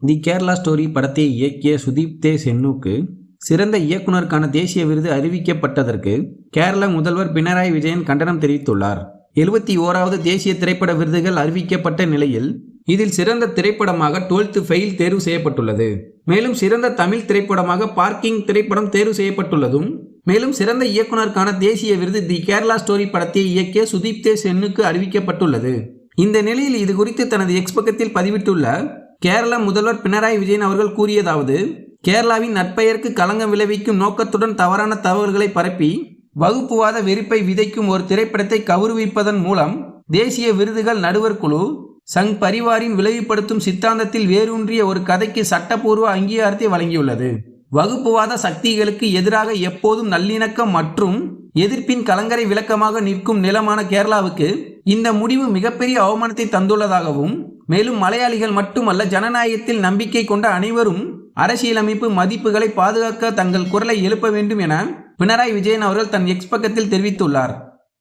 தி Kerala story படத்தை இயக்கிய சுதீப் தே சென்னுக்கு சிறந்த இயக்குனருக்கான தேசிய விருது அறிவிக்கப்பட்டதற்கு கேரள முதல்வர் பினராயி விஜயன் கண்டனம் தெரிவித்துள்ளார். எழுபத்தி ஓராவது தேசிய திரைப்பட விருதுகள் அறிவிக்கப்பட்ட நிலையில் இதில் சிறந்த திரைப்படமாக டுவெல்த் ஃபெயில் தேர்வு செய்யப்பட்டுள்ளது. மேலும் சிறந்த தமிழ் திரைப்படமாக பார்க்கிங் திரைப்படம் தேர்வு செய்யப்பட்டுள்ளதும் மேலும் சிறந்த இயக்குனருக்கான தேசிய விருது தி கேரளா ஸ்டோரி படத்தை இயக்கிய சுதீப் தே சென்னுக்கு அறிவிக்கப்பட்டுள்ளது. இந்த நிலையில் இது குறித்து தனது எக்ஸ் பக்கத்தில் பதிவிட்டுள்ள கேரள முதல்வர் பினராயி விஜயன் அவர்கள் கூறியதாவது கேரளாவின் நட்பெயருக்கு களங்கம் விளைவிக்கும் நோக்கத்துடன் தவறான தகவல்களை பரப்பி வகுப்புவாத வெறுப்பை விதைக்கும் ஒரு திரைப்படத்தை கௌரவிப்பதன் மூலம் தேசிய விருதுகள் நடுவர் குழு சங் பரிவாரின் விளைவுபடுத்தும் சித்தாந்தத்தில் வேரூன்றிய ஒரு கதைக்கு சட்டப்பூர்வ அங்கீகாரத்தை வழங்கியுள்ளது. வகுப்புவாத சக்திகளுக்கு எதிராக எப்போதும் நல்லிணக்கம் மற்றும் எதிர்ப்பின் கலங்கரை விளக்கமாக நிற்கும் நிலமான கேரளாவுக்கு இந்த முடிவு மிகப்பெரிய அவமானத்தை தந்துள்ளதாகவும் மேலும் மலையாளிகள் மட்டுமல்ல ஜனநாயகத்தில் நம்பிக்கை கொண்ட அனைவரும் அரசியலமைப்பு மதிப்புகளை பாதுகாக்க தங்கள் குரலை எழுப்ப வேண்டும் என பினராயி விஜயன் அவர்கள் தன் எக்ஸ் பக்கத்தில் தெரிவித்துள்ளார்.